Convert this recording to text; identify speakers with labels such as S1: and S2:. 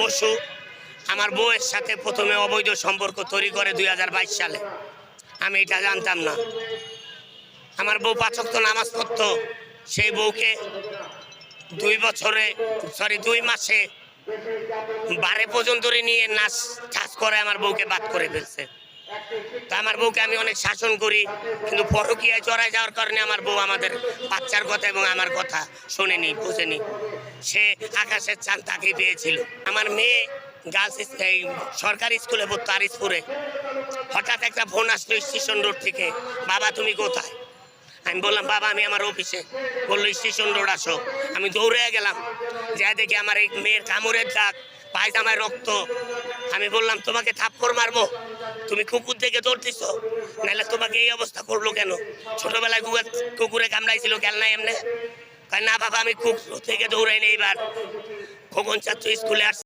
S1: বসু, আমার বউয়ের সাথে প্রথমে অবৈধ সম্পর্ক তৈরি করে দুই হাজার বাইশ সালে। আমি এটা জানতাম না। আমার বউ পাচক তো নামাজ পড়তো। সেই বউকে দুই বছরে সরি দুই মাসে বারে পর্যন্ত নিয়ে নাচ ঠাস করে আমার বউকে বাদ করে ফেলছে। তা আমার বউকে আমি অনেক শাসন করি, কিন্তু পরকীয়ায় চড়াই যাওয়ার কারণে আমার বউ আমাদের বাচ্চার কথা এবং আমার কথা শোনেনি, বোঝেনি। সে আকাশের চাঁদ তাকেই পেয়েছিল আমার মেয়ে গার্লস এই সরকারি স্কুলে পড়তো আরিসপুরে হঠাৎ একটা ফোন আসলো স্টেশন রোড থেকে, বাবা, তুমি কোথায়? আমি বললাম, বাবা, আমি আমার অফিসে বলল, স্টেশন রোড আসো। আমি দৌড়ে গেলাম। যা দেখি আমার এই মেয়ের কামড়ের দাগ, পায়জামায় রক্ত। আমি বললাম, তোমাকে থাপ্পড় মারবো? তুমি কুকুর থেকে দৌড়তেছ? নাহলে তোমাকে এই অবস্থা করল কেন? ছোটবেলায় কুকুরে কামড়াইছিল খেল নাই এমনি? না বাবা আমি খুব থেকে দৌড়াই নেই এবার খোকন ছাত্র স্কুলে আসছে।